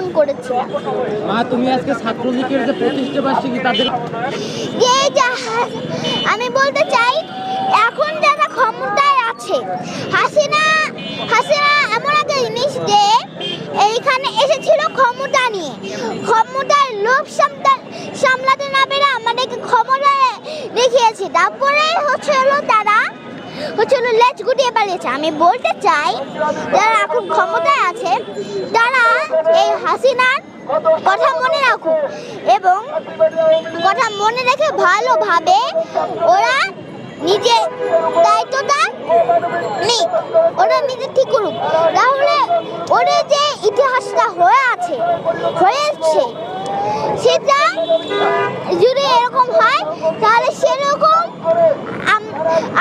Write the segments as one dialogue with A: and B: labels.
A: পালন করেছিলাম
B: মা তুমি আজকে ছাত্রলীগের যে প্রতিষ্ঠা বার্ষিকী তাদের
A: আমি বলতে চাই এখন যারা ক্ষমতায় আছে হাসিনা হাসিনা এমন একটা জিনিস যে এইখানে এসেছিল ক্ষমতা নিয়ে। ক্ষমতার লোভ সামলাতে না পেরে আমাদেরকে ক্ষমতায় দেখিয়েছে। তারপরে হচ্ছে হলো তারা হচ্ছে হলো লেজ গুটিয়ে পালিয়েছে। আমি বলতে চাই, যারা এখন ক্ষমতায় আছে, তারা এই হাসিনার কথা মনে রাখুক এবং কথা মনে রেখে ভালোভাবে ওরা নিজে দায়িত্বটা নিক, ওরা নিজে ঠিক করুক। তাহলে ওদের যে ইতিহাসটা হয়ে আছে, হয়েছে, সেটা যদি এরকম হয়, তাহলে সেরকম আম-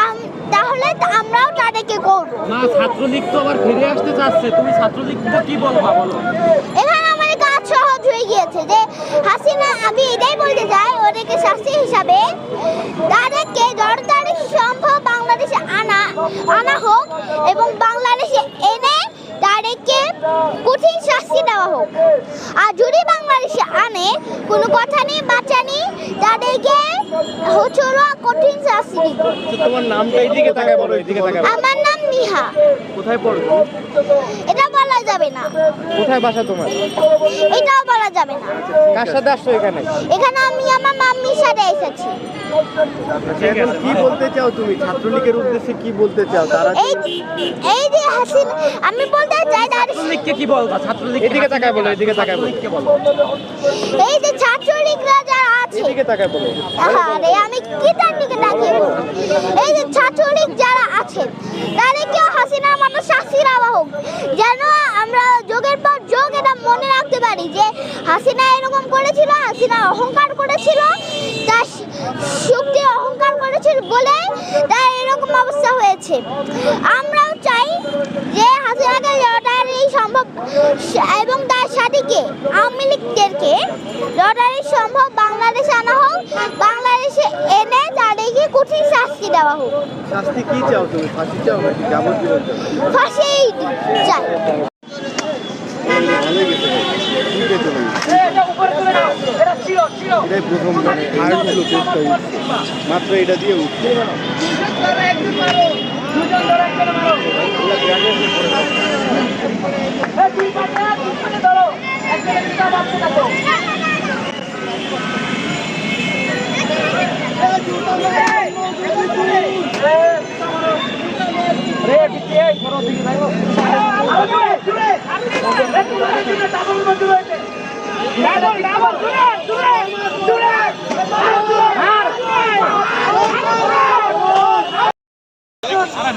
A: আম- তাহলে আমরাও তাদেরকে করব
B: মা ছাত্রলীগ তো আবার ফিরে আসতে চাচ্ছে। তুমি ছাত্রলীগকে কি বলবা বলো?
A: এখানে আমাদের কাজ সহজ হয়ে গিয়েছে যে হাসিনা আমি এটাই বলতে চাই ওদেরকে শাস্তি হিসাবে তাদেরকে দরকারি সম্ভব বাংলাদেশে আনা আনা হোক এবং বাংলাদেশে এনে তাদেরকে কঠিন শাস্তি দেওয়া হোক। আর যদি বাংলাদেশে আনে কোনো কথা নেই বাচ্চা নেই তাদেরকে হচ্ছে কঠিন শাস্তি
C: তোমার নামটা এইদিকে তাকায় বলো এইদিকে তাকায়
A: আমার নাম নিহা
C: কোথায় পড়ো
A: এটা যাবে না।
C: কোথায় বাসা তোমার?
A: এটাও বলা যাবে না।
C: কার সাথে আসছো এখানে?
A: এখানে আমি আমার মাম্মির সাথে এসেছি।
C: এখন কি বলতে চাও তুমি? ছাত্রলীগের উদ্দেশ্যে কি বলতে চাও? তারা
A: এই এই যে হাসিন আমি বলতে চাই তার
B: ছাত্রলীগকে কি বলবা? ছাত্রলীগ
C: এদিকে তাকায় বলো, এদিকে তাকায় বলো।
A: এই যে ছাত্রলীগরা যারা আছে
C: এদিকে তাকায় বলো।
A: আরে আমি কি তার দিকে তাকিয়ে এই যে ছাত্রলীগ যারা আছে তাদেরকেও হাসিনার মতো শাস্তি দেওয়া হোক যেন আমরা যোগের পর যোগ এটা মনে রাখতে পারি যে হাসিনা এরকম করেছিল হাসিনা অহংকার করেছিল তার শক্তি অহংকার করেছিল বলে তার এরকম অবস্থা হয়েছে। আমরাও চাই যে হাসিনাকে লটারি সম্ভব এবং তার সাথীকে আওয়ামী লীগদেরকে লটারি সম্ভব বাংলাদেশে আনা হোক বাংলাদেশে এনে তাদেরকে কঠিন শাস্তি দেওয়া হোক।
C: শাস্তি কি চাও তুমি? ফাঁসি চাও নাকি? যাবজ্জীবন
A: ফাঁসি চাই
C: ভালোই গেছে ঠিক আছে এটাই প্রথম মানে হার্ড ছিল চেষ্টা মাত্র এটা দিয়ে উঠছে।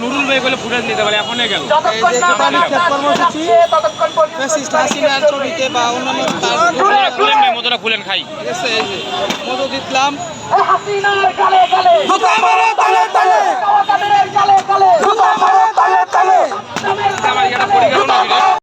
D: নুরুল ভাই বলে ফুটেজ নিতে পারে এখনই গেল।
E: কর্মসূচি ছবিতে বা অন্যান্য তার
D: খুলেন ভাই খুলেন খাই।
E: যে মদত